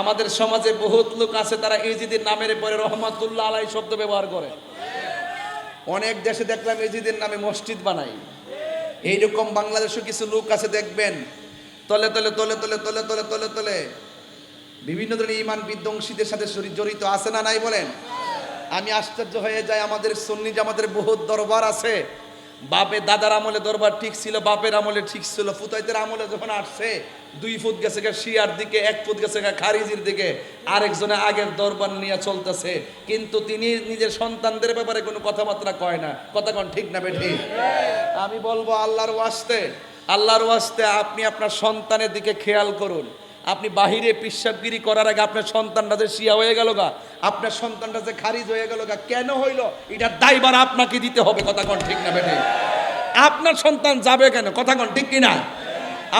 আমাদের সমাজে বহুত লোক আছে, তারা ইজিদের নামের পরে রহমাতুল্লাহ আলাই শব্দ ব্যবহার করে। অনেক দেশে দেখলাম ইজিদের নামে মসজিদ বানাই এইরকম বাংলাদেশে কিছু লোক আছে, দেখবেন। তলে তলে তলে তলে তলে তলে তলে তলে। বিভিন্ন ধরনের ইমান বিধ্বংসীদের সাথে জড়িত আছে না নাই বলেন? আমি আশ্চর্য হয়ে যাই, আমাদের সন্নি জামাতের বহুত দরবার আছে। বাপে দাদার আমলে দরবার ঠিক ছিল, বাপের আমলে ঠিক ছিল। ফুতাইতের আমলে যখন আসছে, দুই ফুট গেছে গা শিয়ার দিকে, এক ফুট গেছে গা খারিজির দিকে। আরেকজনে আগের দরবার নিয়ে চলতেছে। কিন্তু তিনি নিজের সন্তানদের ব্যাপারে কোনো কথাবার্তা কয় না। কথা কোন ঠিক না বেঠি? আমি বলব আল্লাহর ওয়াস্তে আল্লাহর ওয়াস্তে আপনি আপনার সন্তানের দিকে খেয়াল করুন। আপনি বাহিরে পিসাবগিরি করার আগে আপনার সন্তানটা যে শিয়া হয়ে গেল গা, আপনার সন্তানটা যে খারিজ হয়ে গেল গা, কেন হইল? এটার দায়বার আপনাকে দিতে হবে, কথা কোন ঠিক না বেঠে? আপনার সন্তান যাবে কেন, কথা কোন ঠিক কিনা?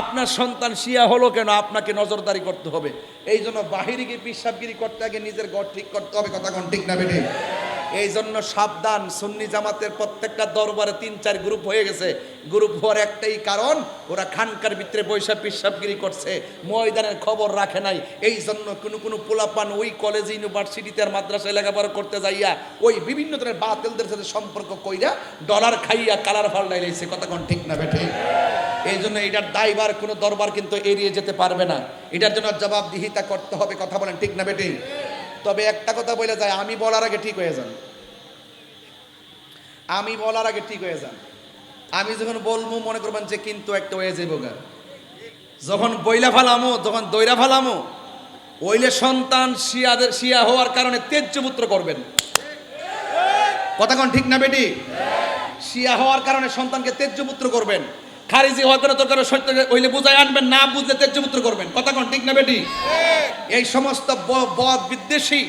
আপনার সন্তান শিয়া হলো কেন, আপনাকে নজরদারি করতে হবে। এই জন্য বাহিরে গিয়ে পিসাবগিরি করতে আগে নিজের ঘর ঠিক করতে হবে, কথা কোন ঠিক না বেঠে? এই জন্য সাবধান সুন্নি জামাতের প্রত্যেকটা দরবারে তিন, চার গ্রুপ হয়ে গেছে। গ্রুপ হওয়ার একটাই কারণ, ওরা খানকার ভিতরে বৈশাখ পিসাবগিরি করছে, ময়দানের খবর রাখে নাই। এই জন্য কোনো কোনো পোলাপান ওই কলেজ ইউনিভার্সিটিতে আর মাদ্রাসায় লেখাপড়া করতে যাইয়া ওই বিভিন্ন ধরনের বাতিলদের সাথে সম্পর্ক কইরা ডলার খাইয়া কালার ফাল্লাই কথা কোন ঠিক না বেঠে? এই জন্য এটার দায়বার কোনো দরবার কিন্তু এড়িয়ে যেতে পারবে না। এটার জন্য জবাবদিহিতা করতে হবে। কথা বলেন ঠিক না বেটে তবে একটা কথা বলে যায়, আমি বলার আগে ঠিক হয়ে যান। আমি বলার আগে ঠিক হয়ে যান। আমি যখন বলব, মনে করবেন যে কিন্তু একটা হয়ে যাইব গা। যখন বইলা ফালামো, যখন দইরা ফালামো, ওইলে সন্তান শিয়াদের, শিয়া হওয়ার কারণে তেজ্যপুত্র করবেন। কথা কোন ঠিক না বেটি? শিয়া হওয়ার কারণে সন্তানকে তেজ্যপুত্র করবেন। খারিজি হওয়ার কারণে তোর কারণে সত্য হইলে বুঝাই আনবেন না বুঝলে তেজ্যপুত্র করবেন। কথা কোন ঠিক না বেটি? এই সমস্ত বদ বিদ্বেষী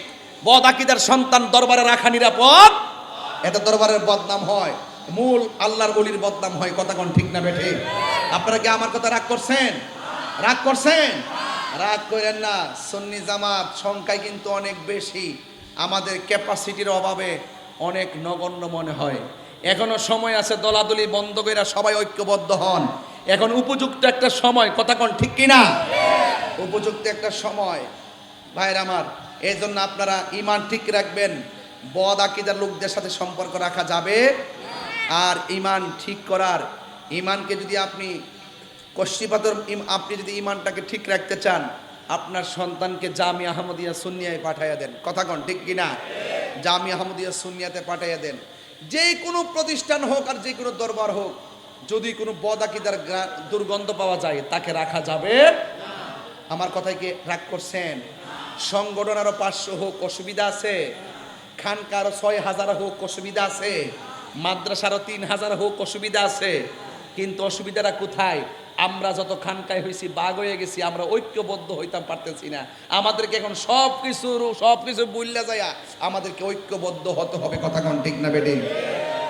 বদ আকিদার সন্তান দরবারে রাখা নিরাপদ? এত দরবারের বদনাম হয়। মূল আল্লাহর বলির বদনাম হয় কথা কোন ঠিক না বেঠে আপনারা কি আমার কথা রাগ করছেন? রাগ করছেন? রাগ করেন না সুন্নি জামাত সংখ্যায় কিন্তু অনেক বেশি। আমাদের ক্যাপাসিটির অভাবে অনেক নগণ্য মনে হয়। এখনও সময় আছে দলাদলি বন্ধ করে সবাই ঐক্যবদ্ধ হন। এখন উপযুক্ত একটা সময়, কথা কোন ঠিক কিনা? উপযুক্ত একটা সময়। ভাইয়ের আমার এই জন্য আপনারা ইমান ঠিক রাখবেন। বদ আকিদার লোকদের সাথে সম্পর্ক রাখা যাবে। আর ইমান ঠিক করার ইমানকে যদি আপনি কষ্টিপাতর আপনি যদি ইমানটাকে ঠিক রাখতে চান, আপনার সন্তানকে জামি আহমদিয়া সুনিয়ায় পাঠাইয়া দেন। কথা কন ঠিক কিনা? জামি আহমদিয়া সুনিয়াতে পাঠাইয়া দেন। যে কোনো প্রতিষ্ঠান হোক আর যে কোনো দরবার হোক, যদি কোনো বদাকিদার দুর্গন্ধ পাওয়া যায়, তাকে রাখা যাবে আমার কথায় কি রাগ করছেন? সংগঠন আরও পাঁচশো হোক, অসুবিধা আছে। খানকার ছয় হাজার হোক, অসুবিধা আছে। মাদ্রাসারও তিন হাজার হোক, অসুবিধা আছে। কিন্তু অসুবিধাটা কোথায়? আমরা যত খানকায় হয়েছি বাঘ হয়ে গেছি, আমরা ঐক্যবদ্ধ হইতাম পারতেছি না। আমাদেরকে এখন সব কিছুর সব কিছু বুল্লা যায় আমাদেরকে ঐক্যবদ্ধ হতে হবে, কথা কোন ঠিক না বেটে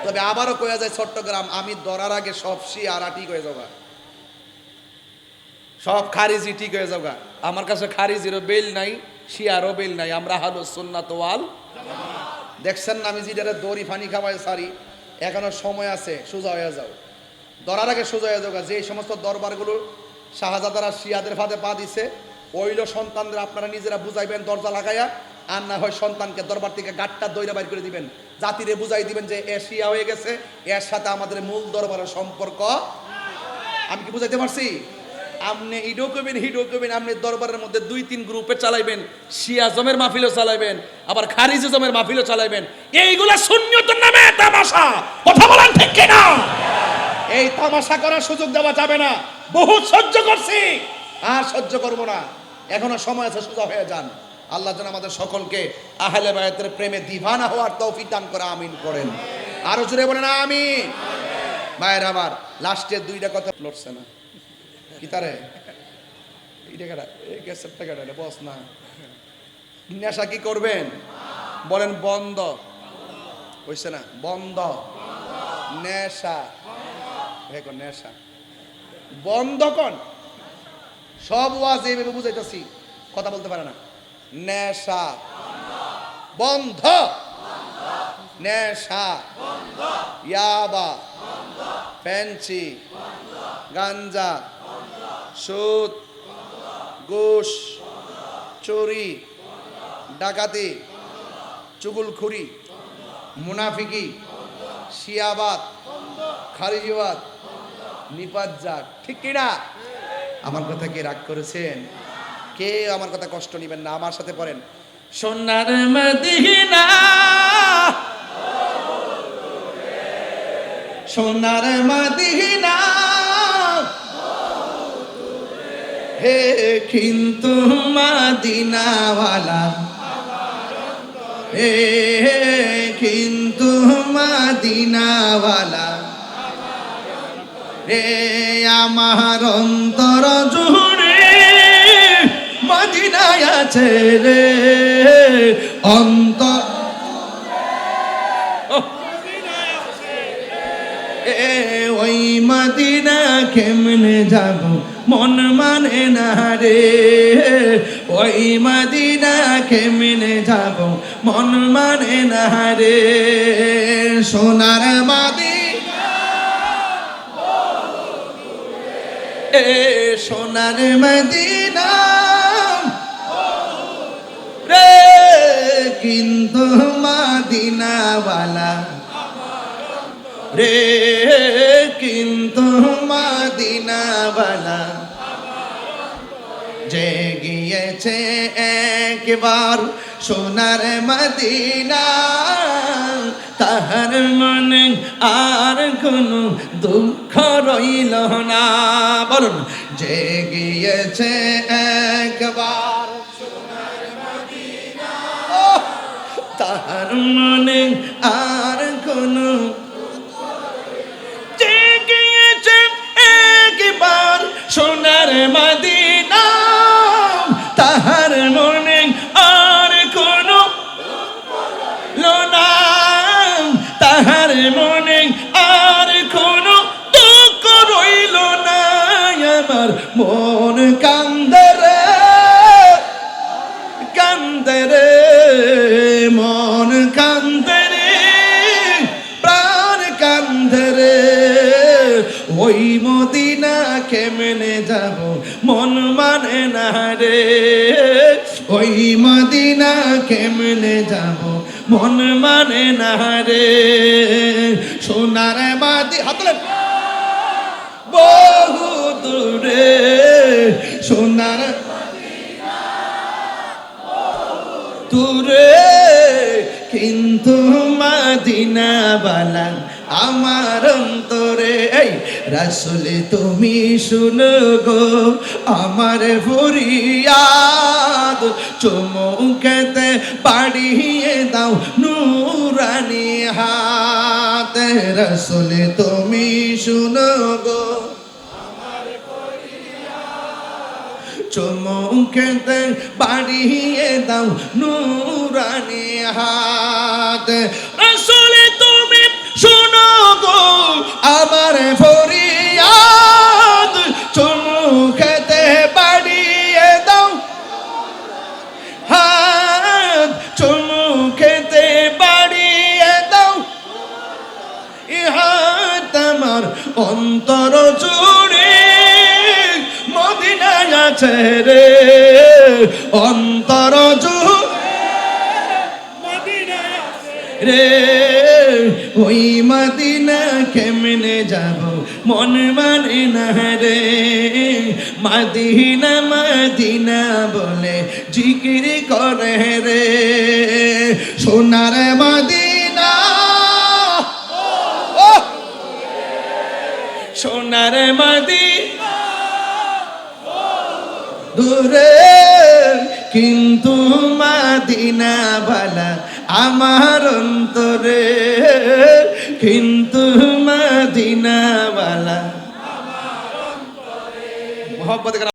তবে আবারও কয়া যায় চট্টগ্রাম, আমি ধরার আগে সব সি আর ঠিক হয়ে যাবা সব খারিজি ঠিক হয়ে যাবে আমার কাছে খারিজিরও বেল নাই, শিয়ারও বেল নাই। আমরা হালো সুন্নাত ওয়াল। দেখছেন না আমি যেটা দড়ি ফানি খাওয়াই সারি? এখনও সময় আছে, সোজা হয়ে যাও। ধরার আগে সোজা হয়ে যে সমস্ত দরবারগুলো শাহজাদারা শিয়াদের ফাঁদে পা দিছে, ওইল সন্তানদের আপনারা নিজেরা বুঝাইবেন, দরজা লাগাইয়া, আর না হয় সন্তানকে দরবার থেকে গাটটা দইরা বাইর করে দিবেন। জাতিরে বুঝাই দিবেন যে এ শিয়া হয়ে গেছে, এর সাথে আমাদের মূল দরবারের সম্পর্ক। আমি কি বুঝাইতে পারছি? আপনি ইডো করবেন হিডো করবেন আপনি দরবারের মধ্যে দুই তিন গ্রুপে চালাইবেন। শিয়া জমের মাহফিলও চালাইবেন, আবার খারিজি জমের মাহফিলও চালাইবেন। এইগুলা শূন্যতার নামে তামাশা। কথা বলেন ঠিক কিনা? তামাশা করার সুযোগ দেওয়া যাবে না। বহুত সহ্য করছি। আর সহ্য করব না। এখনও সময় আছে, সোজা হয়ে যান। আল্লাহ যেন আমাদের সকলকে আহলে বায়াতের প্রেমে দিভানা হওয়ার তৌফিক দান করে, আমিন করেন। আরও জুড়ে বলেন, আমিন। মায়ের আবার লাস্টের দুইটা কথা লড়ছে না। কি তারে? বস না। নেশা কি করবেন? বলেন, বন্ধ। হইছে না? বন্ধ। নেশা। দেখো নেশা। বন্ধ কন সব ওয়াজ এইভাবে বুঝাইতেছি, কথা বলতে পারে না। নেশা। বন্ধ। নেশা। ইয়াবা। ফ্যান্সি। গাঞ্জা। সুদ। ঘুষ। চোরি। ডাকাতি। চুগুলখুরি। মুনাফিকি। শিয়াবাদ। খারিজিবাদ। নিপাত যাক, ঠিক কিনা? আমার কথা কে রাগ করেছেন? কে আমার কথা কষ্ট নেবেন না? আমার সাথে পড়েন। সোনার মদিনা। সোনার মদিনা। হে কিন্তু মদিনাওয়ালা। হে কিন্তু মদিনাওয়ালা। রে আমার অন্তর জুড়ে মদিনায় আছে রে। অন্তর ওই মদিনা কেমনে যাব? মন মানে না রে। ওই মদিনা কেমনে যাব? মন মানে না রে। সোনার মাদিনা সোনার মদিনা। রে কিন্তু মাদিনাওয়ালা। রে কিন্তু মাদিনাওয়ালা। যে গিয়েছে একবার সোনার মদিনা। তাহার মনে আর কোনো দুঃখ রইল না। বলুন যে গিয়েছে একবার তাহার মনে আর মনে আর কোনো দুঃখ রইল না আমার। মন কান্দরে কান্দরে মন কান্দরে প্রাণ কান্দরে ওই মদিনা কেমনে যাব, মন মানে না রে। ওই মদিনা কেমনে যাব মন মানে না রে। সোনার মাদি হাতলে বহু দূরে সোনার দূরে, কিন্তু মাদিনা বালা আমার অন্তরে। এই রাসুলে, তুমি শুনো গো, আমার ফরিয়াদ চুমুকেতে পাড়িয়ে রাসুলে তুমি শুনো গো। চমকেতে বাড়িয়ে দাও নুরানি হাত। আসলে তুমি শোনো আমার ফরিয়াদ অন্তর জুড়ে মদিনায় আছে রে। অন্তর রে। ওই মদিনা কেমনে যাব? মন মানে না রে। মাদিনা মাদিনা বলে জিকির করে রে। সোনার মদিনা সোনার মাদি দূরে কিন্তু মাদিনা ভালা আমার অন্তরে। কিন্তু মাদিনা ভালা মোহব্বত